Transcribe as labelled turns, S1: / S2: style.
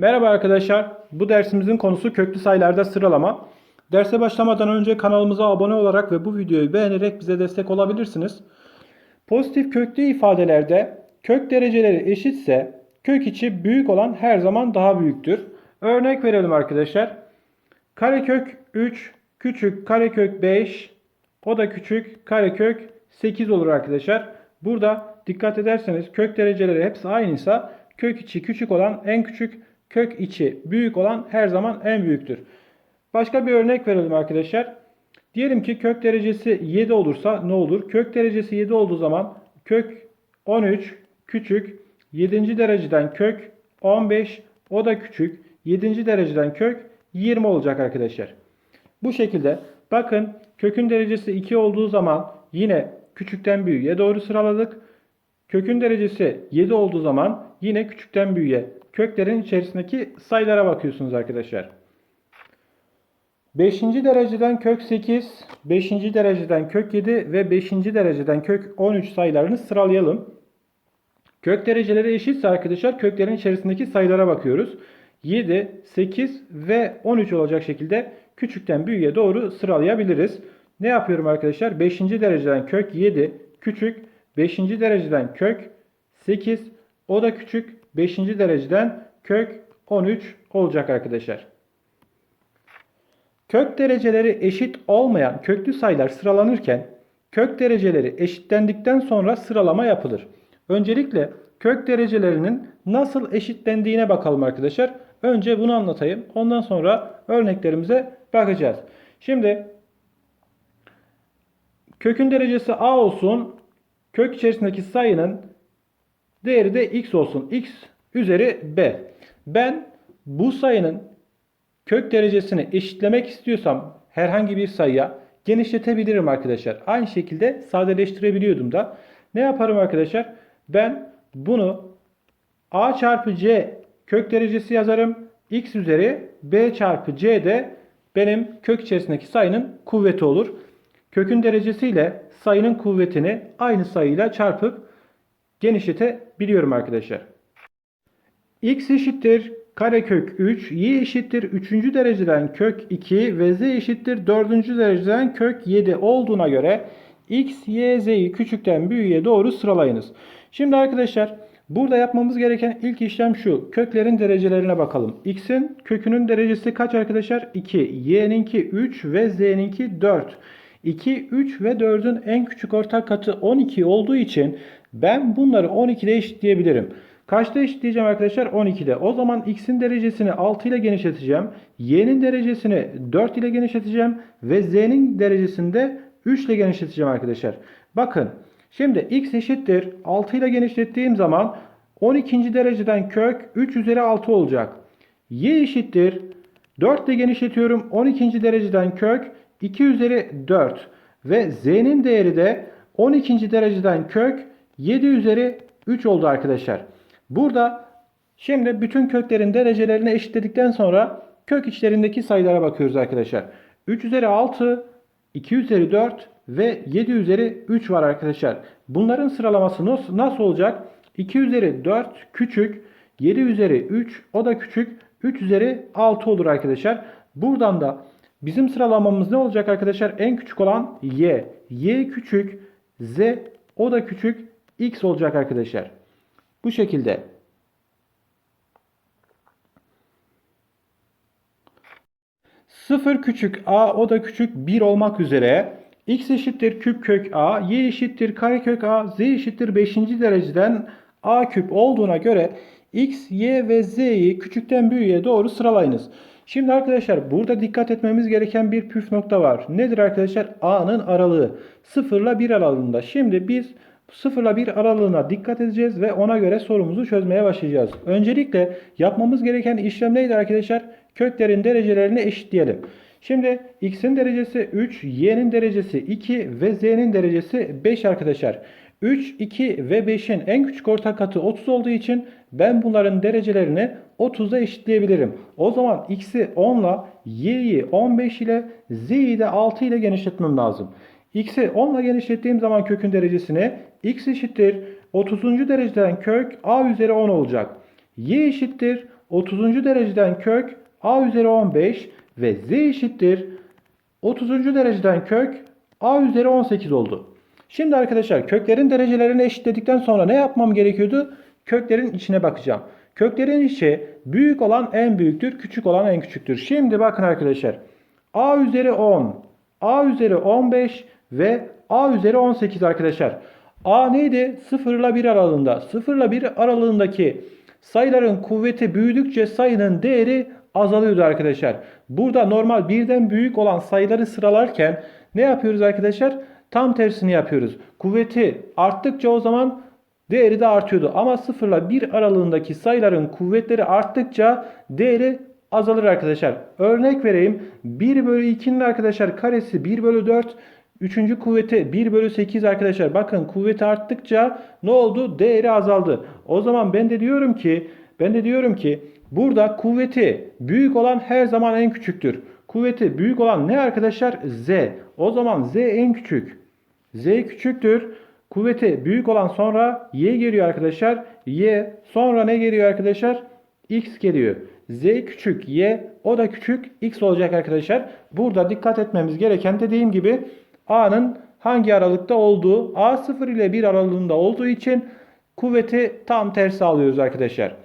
S1: Merhaba arkadaşlar. Bu dersimizin konusu köklü sayılarda sıralama. Derse başlamadan önce kanalımıza abone olarak ve bu videoyu beğenerek bize destek olabilirsiniz. Pozitif köklü ifadelerde kök dereceleri eşitse kök içi büyük olan her zaman daha büyüktür. Örnek verelim arkadaşlar. Karekök 3 küçük karekök 5 o da küçük karekök 8 olur arkadaşlar. Burada dikkat ederseniz kök dereceleri hepsi aynıysa kök içi küçük olan en küçük, kök içi büyük olan her zaman en büyüktür. Başka bir örnek verelim arkadaşlar. Diyelim ki kök derecesi 7 olursa ne olur? Kök derecesi 7 olduğu zaman kök 13 küçük 7. dereceden kök 15 o da küçük 7. dereceden kök 20 olacak arkadaşlar. Bu şekilde bakın kökün derecesi 2 olduğu zaman yine küçükten büyüğe doğru sıraladık. Kökün derecesi 7 olduğu zaman yine küçükten büyüğe köklerin içerisindeki sayılara bakıyorsunuz arkadaşlar. 5. dereceden kök 8, 5. dereceden kök 7 ve 5. dereceden kök 13 sayılarını sıralayalım. Kök dereceleri eşitse arkadaşlar köklerin içerisindeki sayılara bakıyoruz. 7, 8 ve 13 olacak şekilde küçükten büyüğe doğru sıralayabiliriz. Ne yapıyorum arkadaşlar? 5. dereceden kök 7 küçük, 5. dereceden kök 8 o da küçük, 5. dereceden kök 13 olacak arkadaşlar. Kök dereceleri eşit olmayan köklü sayılar sıralanırken kök dereceleri eşitlendikten sonra sıralama yapılır. Öncelikle kök derecelerinin nasıl eşitlendiğine bakalım arkadaşlar. Önce bunu anlatayım. Ondan sonra örneklerimize bakacağız. Şimdi kökün derecesi a olsun. Kök içerisindeki sayının değeri de x olsun. x üzeri b. Ben bu sayının kök derecesini eşitlemek istiyorsam herhangi bir sayıya genişletebilirim arkadaşlar. Aynı şekilde sadeleştirebiliyordum da. Ne yaparım arkadaşlar? Ben bunu a çarpı c kök derecesi yazarım. x üzeri b çarpı c de benim kök içerisindeki sayının kuvveti olur. Kökün derecesiyle sayının kuvvetini aynı sayıyla çarpıp genişletebiliyorum arkadaşlar. x eşittir karekök 3, y eşittir 3. dereceden kök 2 ve z eşittir 4. dereceden kök 7 olduğuna göre x, y, z'yi küçükten büyüğe doğru sıralayınız. Şimdi arkadaşlar burada yapmamız gereken ilk işlem şu. Köklerin derecelerine bakalım. x'in kökünün derecesi kaç arkadaşlar? 2. y'ninki 3 ve z'ninki 4. 2, 3 ve 4'ün en küçük ortak katı 12 olduğu için ben bunları 12'de eşitleyebilirim. Kaçta eşitleyeceğim arkadaşlar? 12'de. O zaman x'in derecesini 6 ile genişleteceğim. y'nin derecesini 4 ile genişleteceğim. Ve z'nin derecesini de 3 ile genişleteceğim arkadaşlar. Bakın şimdi x eşittir 6 ile genişlettiğim zaman 12. dereceden kök 3 üzeri 6 olacak. y eşittir 4 ile genişletiyorum. 12. dereceden kök 2 üzeri 4. Ve z'nin değeri de 12. dereceden kök 7 üzeri 3 oldu arkadaşlar. Burada şimdi bütün köklerin derecelerini eşitledikten sonra kök içlerindeki sayılara bakıyoruz arkadaşlar. 3 üzeri 6, 2 üzeri 4 ve 7 üzeri 3 var arkadaşlar. Bunların sıralaması nasıl olacak? 2 üzeri 4 küçük, 7 üzeri 3 o da küçük, 3 üzeri 6 olur arkadaşlar. Buradan da bizim sıralamamız ne olacak arkadaşlar? En küçük olan y. y küçük, z o da küçük, x olacak arkadaşlar. Bu şekilde. Sıfır küçük a o da küçük 1 olmak üzere x eşittir küp kök a, y eşittir karekök a, z eşittir 5. dereceden a küp olduğuna göre x, y ve z'yi küçükten büyüğe doğru sıralayınız. Şimdi arkadaşlar burada dikkat etmemiz gereken bir püf nokta var. Nedir arkadaşlar? a'nın aralığı 0 ile 1 aralığında. Şimdi biz 0 ile 1 aralığına dikkat edeceğiz ve ona göre sorumuzu çözmeye başlayacağız. Öncelikle yapmamız gereken işlem neydi arkadaşlar? Köklerin derecelerini eşitleyelim. Şimdi x'in derecesi 3, y'nin derecesi 2 ve z'nin derecesi 5 arkadaşlar. 3, 2 ve 5'in en küçük ortak katı 30 olduğu için ben bunların derecelerini 30'da eşitleyebilirim. O zaman x'i 10 ile y'yi 15 ile z'yi de 6 ile genişletmem lazım. X'i 10 ile genişlettiğim zaman kökün derecesini x eşittir 30. dereceden kök a üzeri 10 olacak. y eşittir 30. dereceden kök a üzeri 15 ve z eşittir 30. dereceden kök a üzeri 18 oldu. Şimdi arkadaşlar köklerin derecelerini eşitledikten sonra ne yapmam gerekiyordu? Köklerin içine bakacağım. Köklerin içi büyük olan en büyüktür, küçük olan en küçüktür. Şimdi bakın arkadaşlar. a üzeri 10, a üzeri 15 ve a üzeri 18 arkadaşlar. a neydi? 0 ile 1 aralığında. 0 ile 1 aralığındaki sayıların kuvveti büyüdükçe sayının değeri azalıyordu arkadaşlar. Burada normal birden büyük olan sayıları sıralarken ne yapıyoruz arkadaşlar? Tam tersini yapıyoruz. Kuvveti arttıkça o zaman değeri de artıyordu. Ama 0 ile 1 aralığındaki sayıların kuvvetleri arttıkça değeri azalır arkadaşlar. Örnek vereyim. 1 bölü 2'nin arkadaşlar karesi 1 bölü 4. Üçüncü kuvveti 1 bölü 8 arkadaşlar. Bakın kuvveti arttıkça ne oldu? Değeri azaldı. O zaman ben de diyorum ki ben de diyorum ki burada kuvveti büyük olan her zaman en küçüktür. Kuvveti büyük olan ne arkadaşlar? Z. O zaman Z en küçük. Z küçüktür. Kuvveti büyük olan sonra Y geliyor arkadaşlar. Y sonra ne geliyor arkadaşlar? X geliyor. Z küçük Y o da küçük X olacak arkadaşlar. Burada dikkat etmemiz gereken dediğim gibi A'nın hangi aralıkta olduğu A0 ile 1 aralığında olduğu için kuvveti tam tersi alıyoruz arkadaşlar.